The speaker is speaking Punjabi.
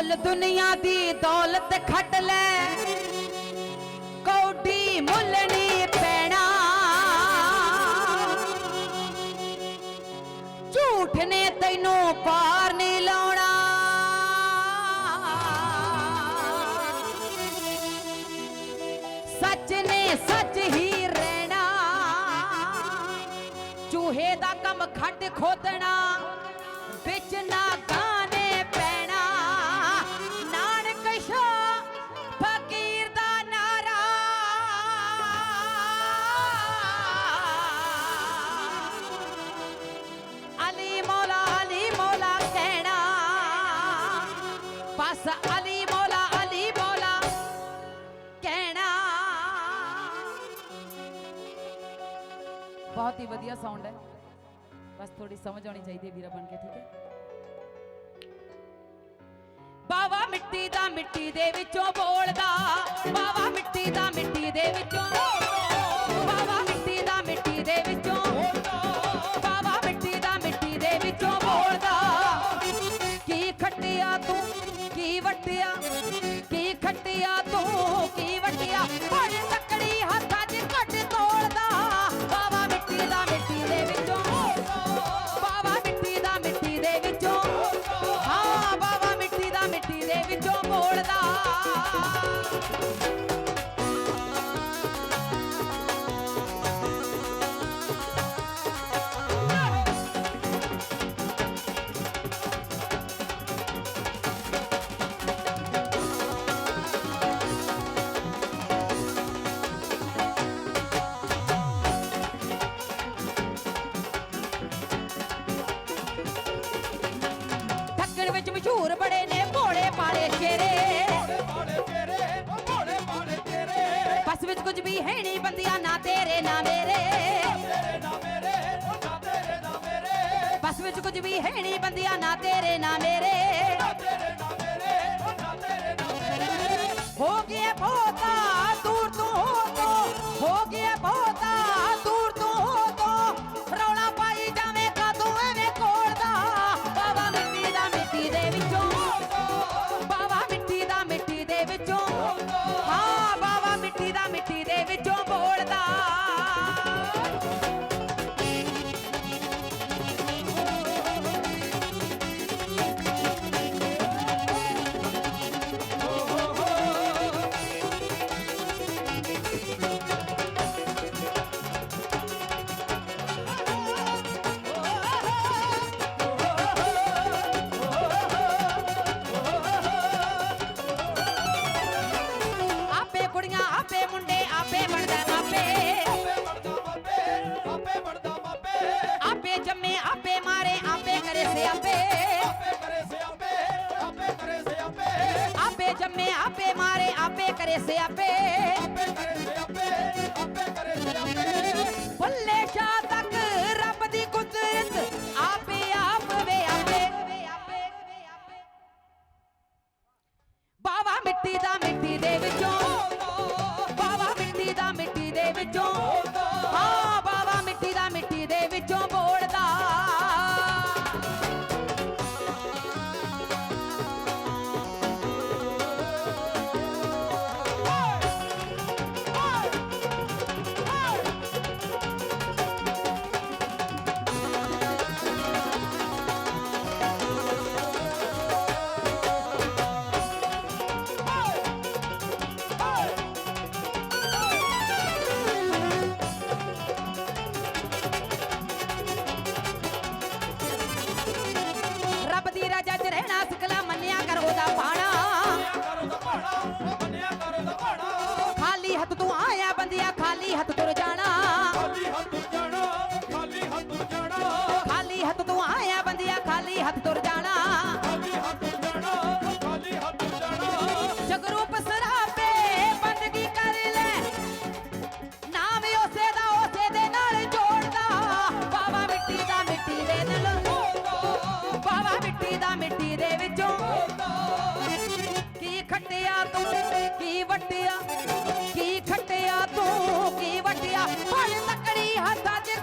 ਮੁੱਲ ਦੁਨੀਆ ਦੀ ਦੌਲਤ ਖੱਟ ਲੈ। ਕੌਡੀ ਮੁੱਲ ਪੈਣਾ। ਝੂਠ ਨੇ ਤੈਨੂੰ ਪਾਰ ਨਹੀਂ ਲਾਉਣਾ। ਸੱਚ ਨੇ ਸੱਚ ਹੀ ਰਹਿਣਾ। ਚੂਹੇ ਦਾ ਕੰਮ ਖੱਡ ਖੋਦਣਾ, ਵਿੱਚ ਨਾ ਬਸ ਅਲੀ ਮੌਲਾ ਅਲੀ ਮੌਲਾ। ਕਹਿਣਾ, ਬਹੁਤ ਹੀ ਵਧੀਆ ਸਾਊਂਡ ਹੈ। ਬਸ ਥੋੜੀ ਸਮਝ ਆਉਣੀ ਚਾਹੀਦੀ ਹੈ ਵੀਰਾ ਬਣ ਕੇ, ਠੀਕ ਹੈ? ਬਾਵਾ ਮਿੱਟੀ ਦਾ ਮਿੱਟੀ ਦੇ ਵਿੱਚੋਂ ਬੋਲਦਾ, ਬਾਵਾ ਮਿੱਟੀ ਦਾ ਮਿੱਟੀ ਦੇ ਵਿੱਚੋਂ ਵਟਿਆ ਕੀ ਖੱਟਿਆ? ਤੂੰ ਕੀ ਵਟਿਆ? ਹੁਣ ਬਸ ਵਿੱਚ ਕੁਝ ਵੀ ਹੈ ਨਹੀਂ ਬੰਦਿਆ ਨਾ ਤੇਰੇ ਨਾ ਮੇਰੇ। ਹੋ ਗਿਆ ਦੂਰ ਤੋਂ ਮੁੰਡੇ ਆਪੇ ਬਣਦਾ ਮਾਪੇ। ਆਪੇ ਜੰਮੇ, ਆਪੇ ਮਾਰੇ, ਆਪੇ ਕਰੇ ਸਿਆਪੇ ਆਪੇ। ਜੰਮੇ, ਆਪੇ ਮਾਰੇ, ਆਪੇ ਕਰੇ ਸਿਆਪੇ ਬੱਲੇ ਸ਼ਾਹ ਤੱਕ ਰੱਬ ਦੀ ਕੁਦਰਤ ਆਪੇ ਆਪ ਵੇ ਆਪੇ। ਬਾਵਾ ਮਿੱਟੀ ਦਾ ਮਿੱਟੀ ਦੇ ਵਿੱਚੋਂ। ਕੀ ਖੱਟਿਆ ਤੂੰ? ਕੀ ਵਟਿਆ? ਕੀ ਖੱਟਿਆ ਤੂੰ? ਕੀ ਵਟਿਆ? ਪਰ ਤਕੜੀ ਹੱਥਾਂ 'ਚ